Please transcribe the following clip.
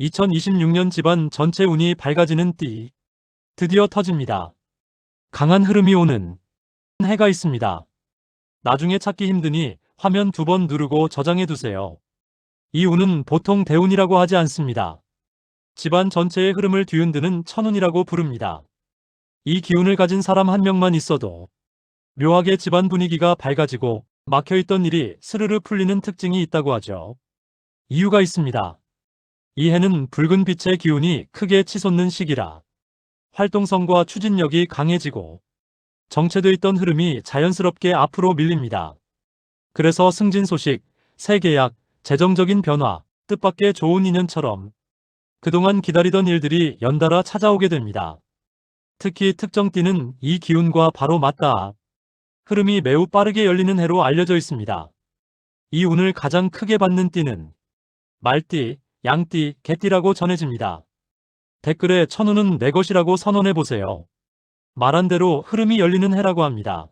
2026년 집안 전체 운이 밝아지는 띠. 드디어 터집니다. 강한 흐름이 오는 해가 있습니다. 나중에 찾기 힘드니 화면 두 번 누르고 저장해 두세요. 이 운은 보통 대운이라고 하지 않습니다. 집안 전체의 흐름을 뒤흔드는 천운이라고 부릅니다. 이 기운을 가진 사람 한 명만 있어도 묘하게 집안 분위기가 밝아지고 막혀있던 일이 스르르 풀리는 특징이 있다고 하죠. 이유가 있습니다. 이 해는 붉은 빛의 기운이 크게 치솟는 시기라 활동성과 추진력이 강해지고 정체돼 있던 흐름이 자연스럽게 앞으로 밀립니다. 그래서 승진 소식, 새 계약, 재정적인 변화, 뜻밖의 좋은 인연처럼 그동안 기다리던 일들이 연달아 찾아오게 됩니다. 특히 특정 띠는 이 기운과 바로 맞닿아 흐름이 매우 빠르게 열리는 해로 알려져 있습니다. 이 운을 가장 크게 받는 띠는 말띠, 양띠, 개띠라고 전해집니다. 댓글에 천운은 내 것이라고 선언해 보세요. 말한 대로 흐름이 열리는 해라고 합니다.